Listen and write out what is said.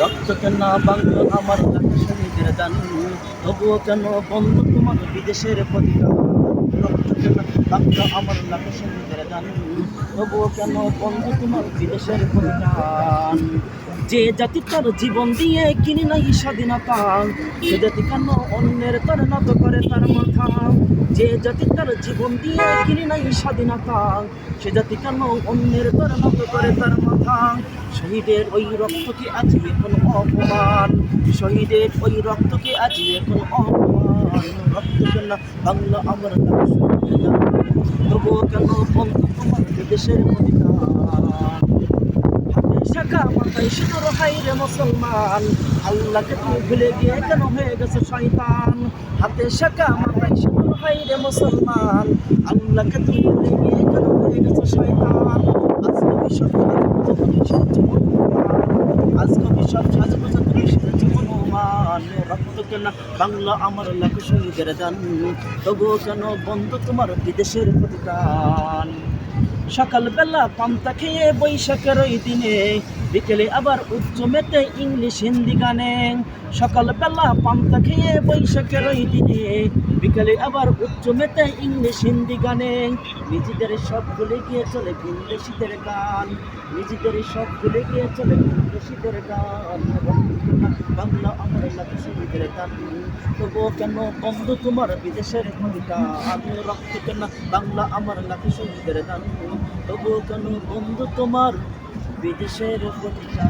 রক্ত কেন বাংলো আমার শহীদের দান। তবুও কেন বন্ধ তোমার বিদেশের প্রতিদান রক্ত কেন বাংলো আমার লাখে শহীদের দান। তবুও কেন বন্ধু তোমার বিদেশের প্রতিদান যে জাতি তার জীবন দিয়ে কিনি নাই স্বাধীনতা সে জাতি কেন অন্যের তার নত করে তার মাথা, যে জাতি তার জীবন দিয়ে কিনি নাই স্বাধীনতা, সে জাতি কেন অন্যের তার নত করে তার মাথা? শহীদের ওই রক্ত কি আজ এখন অপমান? শহীদের ওই রক্ত কি আজ এখন অপমান? রক্ত কেন বাংলা আমার তবুও কেন বন্ধু তোমার দেশের অধিকার? আল্লাহকে তুমি ভুলে গিয়ে কেন হয়ে গেছে শয়তান হাতে শাখা মাথায় সিঁদুর হয়ে গেছে শয়তান আজকে হনুমান আজকে কেন বাংলা আমার লাখ শহীদের দান তবুও কেন বন্ধ তোমার বিদেশের প্রতিদান সকালবেলা পান্তা খেয়ে বৈশাখের ওই দিনে, বিকেলে আবার উচ্চ মেতে ইংলিশ, হিন্দি গানে। সকালবেলা পান্তা খেয়ে বৈশাখের ওই দিনে, বিকেলে আবার উচ্চ মেতে ইংলিশ, হিন্দি গানে। নিজেদের সব ভুলে গিয়ে চলে ভিনদেশিদের গান। নিজেদের সব ভুলে গিয়ে চলে ভিনদেশিদের গান। বাংলা শহীদের গান তবুও কেন বন্ধ তোমার বিদেশের ভূমিকা আমি রক্ত কেন বাংলা আমার লাখে শহীদের দান তবুও কেন বন্ধু তোমার বিদেশের ভূমিকা